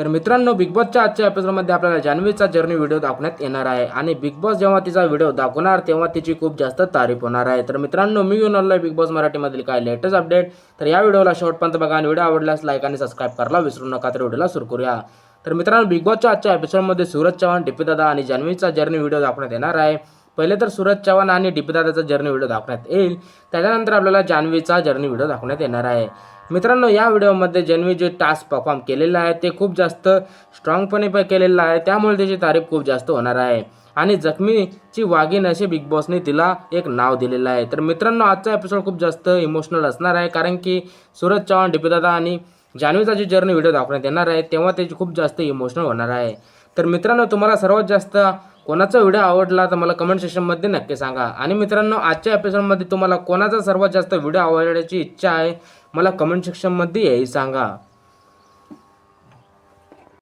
तर मित्रांनो बिग बॉसच्या आजच्या एपिसोडमध्ये आपल्याला जान्हवीचा जर्नी व्हिडिओ दाखवण्यात येणार आहे. आणि बिग बॉस जेव्हा तिचा व्हिडिओ दाखवणार तेव्हा तिची खूप जास्त तारीफ होणार आहे. तर मित्रांनो मी घेऊन आलो बिग बॉस मराठीमधील काय लेटेस्ट अपडेट तर या व्हिडिओला शेवटपर्यंत बघा आणि व्हिडिओ आवडल्यास लाईक आणि सबस्क्राईब करायला विसरू नका. तर व्हिडिओला सुरू करूया. तर मित्रांनो बिग बॉसच्या आजच्या एपिसोडमध्ये सूरज चव्हाण टिपी दादा आणि जान्हवीचा जर्नी व्हिडिओ दाखवण्यात येणार आहे. पहिले तर सूरज चव्हाण आणि डीपी दादाचा जर्नी व्हिडिओ दाखवण्यात येईल. त्याच्यानंतर आपल्याला जान्हवीचा जर्नी व्हिडिओ दाखवण्यात येणार आहे. मित्रांनो या व्हिडिओमध्ये जान्हवी जे टास्क परफॉर्म केलेलं आहे ते खूप जास्त स्ट्रॉंगपणे प- केलेलं आहे त्यामुळे त्याची तारीफ खूप जास्त होणार आहे. आणि जखमीची वाघीण असे बिग बॉसने तिला एक नाव दिलेलं आहे. तर मित्रांनो आजचा एपिसोड खूप जास्त इमोशनल असणार आहे कारण की सूरज चव्हाण डीपीदादा आणि जान्हवीचा जे जर्नी व्हिडिओ दाखवण्यात येणार आहे तेव्हा त्याची खूप जास्त इमोशनल होणार आहे. तर मित्रांनो तुम्हाला सर्वात जास्त कोणाचा व्हिडिओ आवडला तर मला कमेंट सेक्शनमध्ये नक्की सांगा. आणि मित्रांनो आजच्या एपिसोडमध्ये तुम्हाला कोणाचा सर्वात जास्त व्हिडिओ आवडण्याची इच्छा आहे मला कमेंट सेक्शनमध्ये हेही सांगा.